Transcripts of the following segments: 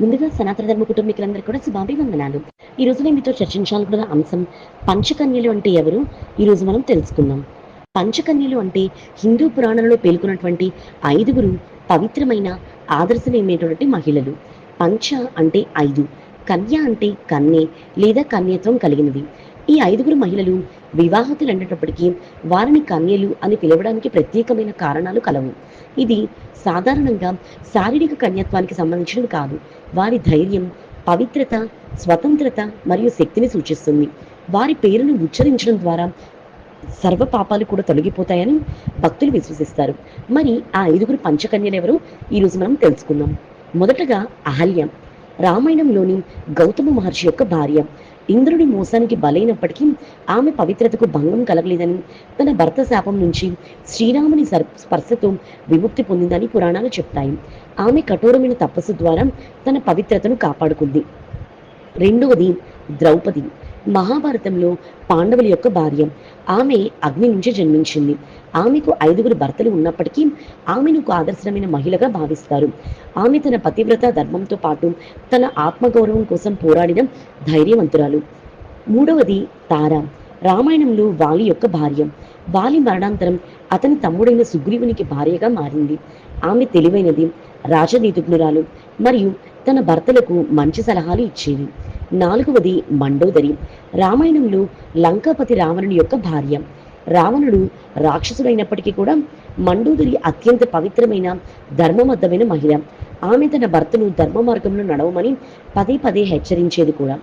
ముందుగా సనాతన ధర్మ కుటుంబీకులందరికీ కూడా శుభాభివందనాలు. ఈ రోజు నేను మీతో చర్చించాలనుకున్న అంశం పంచకన్యలు అంటే ఎవరు? ఈ రోజు మనం తెలుసుకుందాం. పంచకన్యలు అంటే హిందూ పురాణంలో పేర్కొన్నటువంటి ఐదుగురు పవిత్రమైన ఆదర్శనీయమైనటువంటి మహిళలు. పంచ అంటే ఐదు కన్య అంటే కన్నె లేదా కన్యత్వం కలిగినది. ఈ ఐదుగురు మహిళలు వివాహతులు అనేటప్పటికీ వారిని కన్యలు అని పిలవడానికి ప్రత్యేకమైన కారణాలు కలవు. ఇది సాధారణంగా శారీరక కన్యత్వానికి సంబంధించినది కాదు. వారి ధైర్యం పవిత్రత స్వతంత్రత మరియు శక్తిని సూచిస్తుంది. వారి పేరును ఉచ్చరించడం ద్వారా సర్వ పాపాలు కూడా తొలగిపోతాయని భక్తులు విశ్వసిస్తారు. మరి ఆ ఐదుగురు పంచకన్యలు ఎవరు? ఈరోజు మనం తెలుసుకుందాం. మొదటగా అహల్య రామాయణంలోని గౌతమ మహర్షి యొక్క భార్య. ఇంద్రుడి మోసానికి బలైనప్పటికీ ఆమె పవిత్రతకు భంగం కలగలేదని తన భర్త శాపం నుంచి శ్రీరాముని స్పర్శతో విముక్తి పొందిందని పురాణాలు చెప్తాయి. ఆమె కఠోరమైన తపస్సు ద్వారా తన పవిత్రతను కాపాడుకుంది. రెండవది ద్రౌపది. మహాభారతంలో పాండవుల యొక్క భార్య ఆమె అగ్ని నుంచి జన్మించింది. ఆమెకు ఐదుగురు భర్తలు ఉన్నప్పటికీ ఆమెను ఒక ఆదర్శమైన మహిళగా భావిస్తారు. ఆమె తన పతివ్రత ధర్మంతో పాటు తన ఆత్మగౌరవం కోసం పోరాడిన ధైర్యవంతురాలు. మూడవది తార. రామాయణంలో వాలి యొక్క భార్య వాలి మరణాంతరం అతని తమ్ముడైన సుగ్రీవునికి భార్యగా మారింది. ఆమె తెలివైనది రాజనీతిజ్ఞురాలు మరియు తన భర్తలకు మంచి సలహాలు ఇచ్చేది. నాలుగవది మండోదరి. రామాయణంలో లంకాపతి రావణుని యొక్క భార్య. రావణుడు రాక్షసుడైనప్పటికీ కూడా మండోదరి అత్యంత పవిత్రమైన ధర్మబద్ధమైన మహిళ. ఆమె తన భర్తను ధర్మ మార్గంలో నడవమని పదే పదే హెచ్చరించేది కూడా.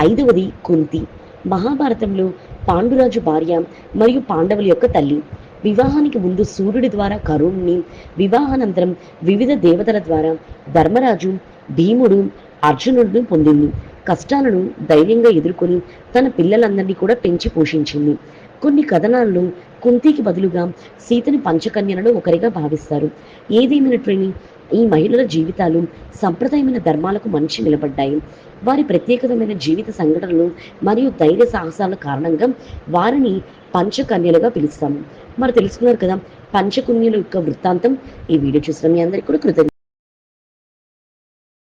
ఐదవది కుంతి. మహాభారతంలో పాండురాజు భార్య మరియు పాండవుల యొక్క తల్లి. వివాహానికి ముందు సూర్యుడి ద్వారా కరుణ్ణి వివాహానంతరం వివిధ దేవతల ద్వారా ధర్మరాజు భీముడు అర్జునుడిని పొందింది. కష్టాలను ధైర్యంగా ఎదుర్కొని తన పిల్లలందరినీ కూడా పెంచి పోషించింది. కొన్ని కథనాలను కుంతికి బదులుగా సీతని పంచకన్యలలో ఒకరిగా భావిస్తారు. ఏదేమైనటువంటి ఈ మహిళల జీవితాలు సంప్రదాయమైన ధర్మాలకు మంచి నిలబడ్డాయి. వారి ప్రత్యేకమైన జీవిత సంఘటనలు మరియు ధైర్య సాహసాల కారణంగా వారిని పంచకన్యలుగా పిలుస్తాము మరి తెలుసుకున్నారు కదా పంచకన్యల యొక్క వృత్తాంతం. ఈ వీడియో చూసిన మీ అందరికీ కూడా కృతజ్ఞ